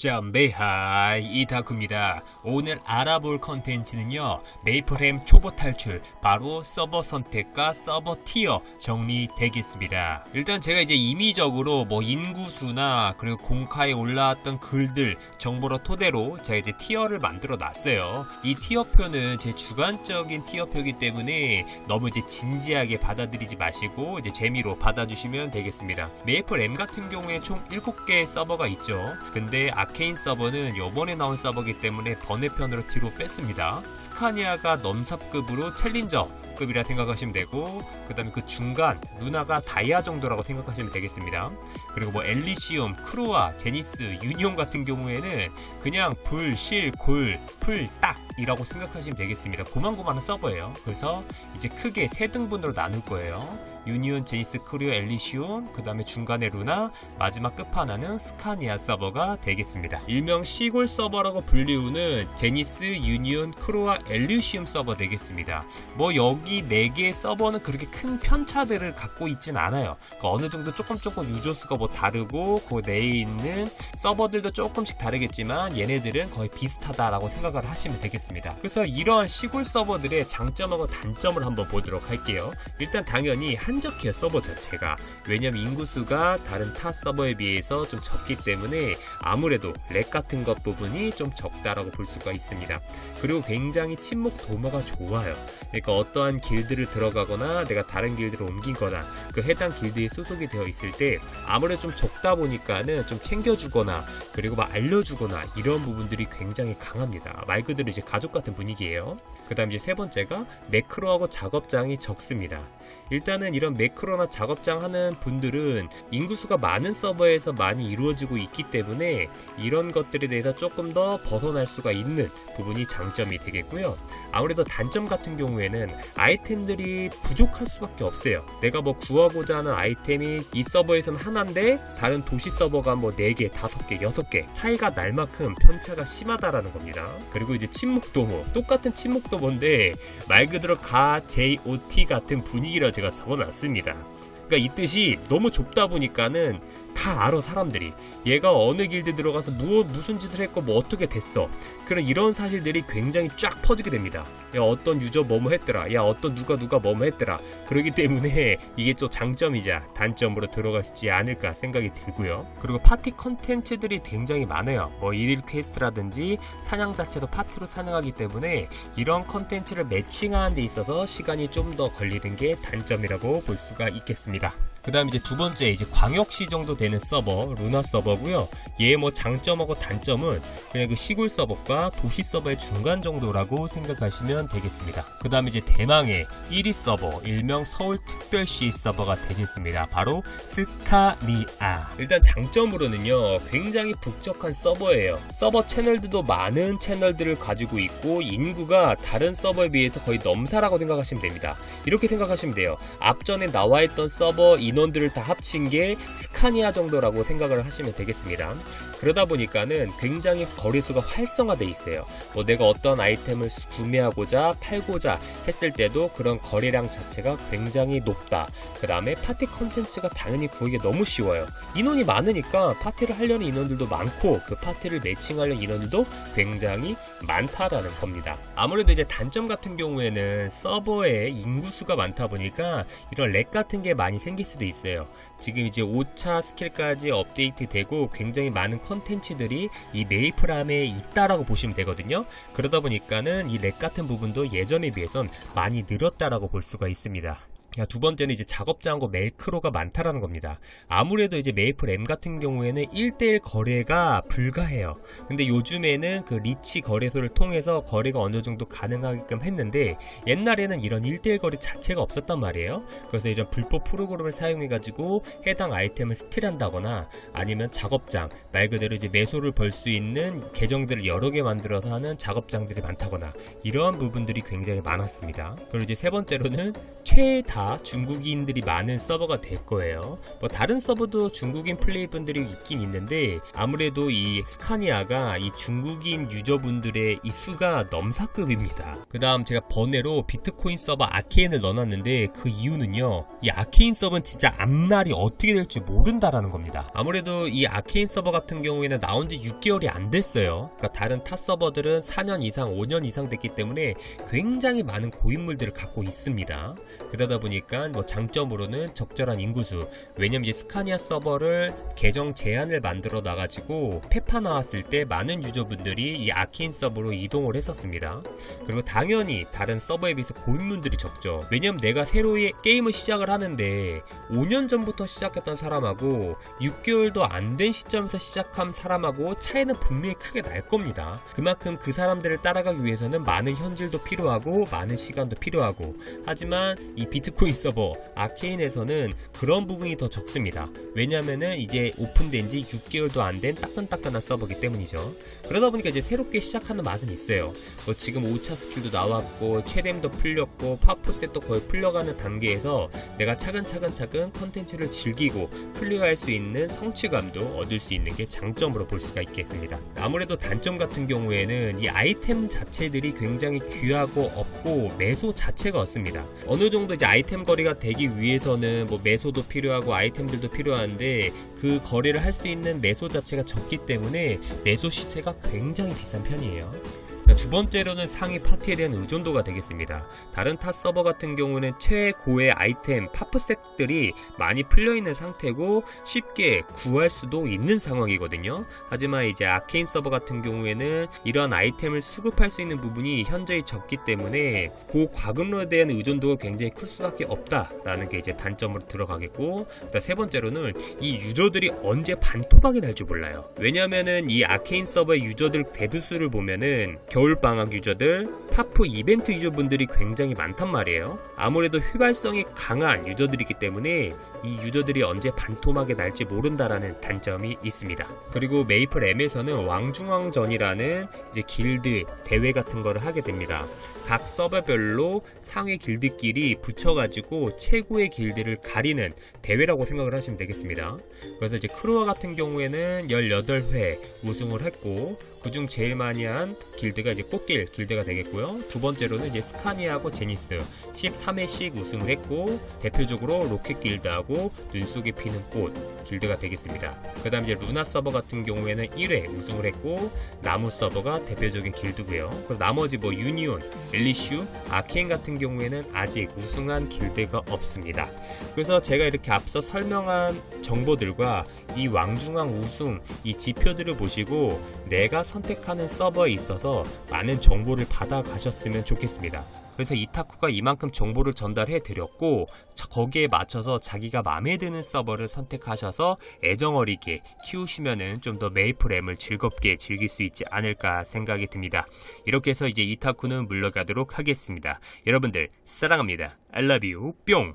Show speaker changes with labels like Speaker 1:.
Speaker 1: 짬베하 이다쿠입니다. 오늘 알아볼 컨텐츠는요. 메이플햄 초보 탈출 바로 서버 선택과 서버 티어 정리되겠습니다. 일단 제가 이제 임의적으로 뭐 인구수나 그리고 공카에 올라왔던 글들 정보를 토대로 제가 이제 티어를 만들어 놨어요. 이 티어표는 제 주관적인 티어표이기 때문에 너무 이제 진지하게 받아들이지 마시고 이제 재미로 받아주시면 되겠습니다. 메이플 M 같은 경우에 총 7개의 서버가 있죠. 근데 아 케인 서버는 요번에 나온 서버이기 때문에 번외편으로 뒤로 뺐습니다. 스카니아가 넘삽급으로 챌린저 급이라 생각하시면 되고 그 다음에 그 중간 루나가 다이아 정도라고 생각하시면 되겠습니다. 그리고 뭐 엘리시움, 크루아, 제니스, 유니온 같은 경우에는 그냥 불, 실, 골, 풀, 딱이라고 생각하시면 되겠습니다. 고만고만한 서버예요. 그래서 이제 크게 세 등분으로 나눌 거예요. 유니온, 제니스, 크루어, 엘리시온, 그 다음에 중간에 루나, 마지막 끝판왕은 스카니아 서버가 되겠습니다. 일명 시골 서버라고 불리우는 제니스, 유니온, 크루아, 엘리시움 서버 되겠습니다. 뭐 여기 4개의 서버는 그렇게 큰 편차들을 갖고 있진 않아요. 그러니까 어느 정도 조금 조금 유저 수가 뭐 다르고 그 내에 있는 서버들도 조금씩 다르겠지만 얘네들은 거의 비슷하다라고 생각을 하시면 되겠습니다. 그래서 이러한 시골 서버들의 장점하고 단점을 한번 보도록 할게요. 일단 당연히 한 적해요 서버 자체가 왜냐면 인구수가 다른 타 서버에 비해서 좀 적기 때문에 아무래도 렉 같은 것 부분이 좀 적다라고 볼 수가 있습니다. 그리고 굉장히 침묵 도마가 좋아요. 그러니까 어떠한 길드를 들어가거나 내가 다른 길드를 옮긴거나 그 해당 길드에 소속이 되어 있을 때 아무래도 좀 적다 보니까는 좀 챙겨주거나 그리고 막 알려주거나 이런 부분들이 굉장히 강합니다. 말 그대로 이제 가족 같은 분위기예요. 그 다음 이제 세 번째가 매크로하고 작업장이 적습니다. 일단은 이런 매크로나 작업장 하는 분들은 인구수가 많은 서버에서 많이 이루어지고 있기 때문에 이런 것들에 대해서 조금 더 벗어날 수가 있는 부분이 장점이 되겠고요. 아무래도 단점 같은 경우에는 아이템들이 부족할 수밖에 없어요. 내가 뭐 구하고자 하는 아이템이 이 서버에서는 하나인데 다른 도시 서버가 뭐 4개, 5개, 6개 차이가 날 만큼 편차가 심하다라는 겁니다. 그리고 이제 침묵도모 똑같은 침묵도모인데 말 그대로 가 JOT 같은 분위기라 제가 적어놨 습니다. 그러니까 이 뜻이 너무 좁다 보니까는 다 알아 사람들이. 얘가 어느 길드 들어가서 무, 무슨 짓을 했고 뭐 어떻게 됐어. 그런 이런 사실들이 굉장히 쫙 퍼지게 됩니다. 야 어떤 유저 뭐뭐 했더라. 야 어떤 누가 누가 뭐뭐 했더라. 그러기 때문에 이게 또 장점이자 단점으로 들어가지 않을까 생각이 들고요. 그리고 파티 컨텐츠들이 굉장히 많아요. 뭐 일일 퀘스트라든지 사냥 자체도 파티로 사냥하기 때문에 이런 컨텐츠를 매칭하는 데 있어서 시간이 좀 더 걸리는 게 단점이라고 볼 수가 있겠습니다. 그 다음 이제 두 번째 이제 광역시 정도 되는 서버 루나 서버고요. 얘뭐 장점하고 단점은 그냥 그 시골 서버과 도시 서버의 중간 정도라고 생각하시면 되겠습니다. 그 다음 이제 대망의 1위 서버 일명 서울특별시 서버가 되겠습니다. 바로 스카니아. 일단 장점으로는요 굉장히 북적한 서버예요. 서버 채널들도 많은 채널들을 가지고 있고 인구가 다른 서버에 비해서 거의 넘사라고 생각하시면 됩니다. 이렇게 생각하시면 돼요. 앞전에 나와 있던 서버 인원들을 다 합친 게 스카니아 정도라고 생각을 하시면 되겠습니다. 그러다 보니까는 굉장히 거래수가 활성화돼 있어요. 뭐 내가 어떤 아이템을 구매하고자 팔고자 했을 때도 그런 거래량 자체가 굉장히 높다. 그 다음에 파티 컨텐츠가 당연히 구하기 너무 쉬워요. 인원이 많으니까 파티를 하려는 인원들도 많고 그 파티를 매칭하려는 인원들도 굉장히 많다라는 겁니다. 아무래도 이제 단점 같은 경우에는 서버에 인구수가 많다 보니까 이런 렉 같은 게 많이 생길 수도 있어요. 지금 이제 5차 스킬까지 업데이트 되고 굉장히 많은 컨텐츠들이 이 메이플함에 있다라고 보시면 되거든요. 그러다 보니까는 이 렉 같은 부분도 예전에 비해선 많이 늘었다라고 볼 수가 있습니다. 두 번째는 이제 작업장하고 멜크로가 많다라는 겁니다. 아무래도 이제 메이플 M 같은 경우에는 1대1 거래가 불가해요. 근데 요즘에는 그 리치 거래소를 통해서 거래가 어느 정도 가능하게끔 했는데 옛날에는 이런 1대1 거래 자체가 없었단 말이에요. 그래서 이런 불법 프로그램을 사용해가지고 해당 아이템을 스틸한다거나 아니면 작업장, 말 그대로 이제 매소를 벌 수 있는 계정들을 여러 개 만들어서 하는 작업장들이 많다거나 이러한 부분들이 굉장히 많았습니다. 그리고 이제 세 번째로는 최다 다 중국인들이 많은 서버가 될 거예요. 뭐 다른 서버도 중국인 플레이분들이 있긴 있는데 아무래도 이 스카니아가 이 중국인 유저분들의 이 수가 넘사급입니다. 그 다음 제가 번외로 비트코인 서버 아케인을 넣어놨는데 그 이유는요. 이 아케인 서버는 진짜 앞날이 어떻게 될지 모른다라는 겁니다. 아무래도 이 아케인 서버 같은 경우에는 나온 지 6개월이 안 됐어요. 그러니까 다른 타 서버들은 4년 이상, 5년 이상 됐기 때문에 굉장히 많은 고인물들을 갖고 있습니다. 그러다 보니 까 뭐 장점으로는 적절한 인구수. 왜냐면 이제 스카니아 서버를 계정 제한을 만들어 놔가지고 페파 나왔을 때 많은 유저분들이 이 아케인 서버로 이동을 했었습니다. 그리고 당연히 다른 서버에 비해서 고인물들이 적죠. 왜냐면 내가 새로이 게임을 시작을 하는데 5년 전부터 시작했던 사람하고 6개월도 안 된 시점에서 시작한 사람하고 차이는 분명히 크게 날 겁니다. 그만큼 그 사람들을 따라가기 위해서는 많은 현질도 필요하고 많은 시간도 필요하고 하지만 이 비트코인 서버 아케인에서는 그런 부분이 더 적습니다. 왜냐면은 이제 오픈된 지 6개월도 안 된 따끈따끈한 서버이기 때문이죠. 그러다 보니까 이제 새롭게 시작하는 맛은 있어요. 뭐 지금 5차 스킬도 나왔고 최뎀도 풀렸고 파프셋도 거의 풀려가는 단계에서 내가 차근차근 차근 컨텐츠를 즐기고 플레이할 수 있는 성취감도 얻을 수 있는 게 장점으로 볼 수가 있겠습니다. 아무래도 단점 같은 경우에는 이 아이템 자체들이 굉장히 귀하고 없고 매소 자체가 없습니다. 어느 정도 이제 아이템 거래가 되기 위해서는 뭐 매소도 필요하고 아이템들도 필요한데 그 거래를 할 수 있는 매소 자체가 적기 때문에 매소 시세가 굉장히 비싼 편이에요. 두 번째로는 상위 파티에 대한 의존도가 되겠습니다. 다른 타 서버 같은 경우는 최고의 아이템 파프셋들이 많이 풀려 있는 상태고 쉽게 구할 수도 있는 상황이거든요. 하지만 이제 아케인 서버 같은 경우에는 이러한 아이템을 수급할 수 있는 부분이 현저히 적기 때문에 그 과금로에 대한 의존도가 굉장히 클 수밖에 없다라는 게 이제 단점으로 들어가겠고 세 번째로는 이 유저들이 언제 반토막이 날지 몰라요. 왜냐면은 이 아케인 서버의 유저들 대부수를 보면은 겨 울방학 유저들, 타프 이벤트 유저분들이 굉장히 많단 말이에요. 아무래도 휘발성이 강한 유저들이기 때문에 이 유저들이 언제 반토막에 날지 모른다라는 단점이 있습니다. 그리고 메이플 M에서는 왕중왕전이라는 이제 길드 대회 같은 거를 하게 됩니다. 각 서버별로 상위 길드끼리 붙여가지고 최고의 길드를 가리는 대회라고 생각을 하시면 되겠습니다. 그래서 이제 크루와 같은 경우에는 18회 우승을 했고 그중 제일 많이 한 길드가 이제 꽃길 길드가 되겠고요. 두 번째로는 이제 스카니아하고 제니스 13회씩 우승을 했고 대표적으로 로켓 길드하고 눈 속에 피는 꽃 길드가 되겠습니다. 그다음 이제 루나 서버 같은 경우에는 1회 우승을 했고 나무 서버가 대표적인 길드고요. 그리고 나머지 뭐 유니온, 엘리슈, 아케인 같은 경우에는 아직 우승한 길드가 없습니다. 그래서 제가 이렇게 앞서 설명한 정보들과 이 왕중왕 우승 이 지표들을 보시고 내가 선택하는 서버에 있어서 많은 정보를 받아 가셨으면 좋겠습니다. 그래서 이타쿠가 이만큼 정보를 전달해 드렸고 거기에 맞춰서 자기가 마음에 드는 서버를 선택하셔서 애정 어리게 키우시면은 좀 더 메이플 M을 즐겁게 즐길 수 있지 않을까 생각이 듭니다. 이렇게 해서 이제 이타쿠는 물러가도록 하겠습니다. 여러분들 사랑합니다. I love you. 뿅!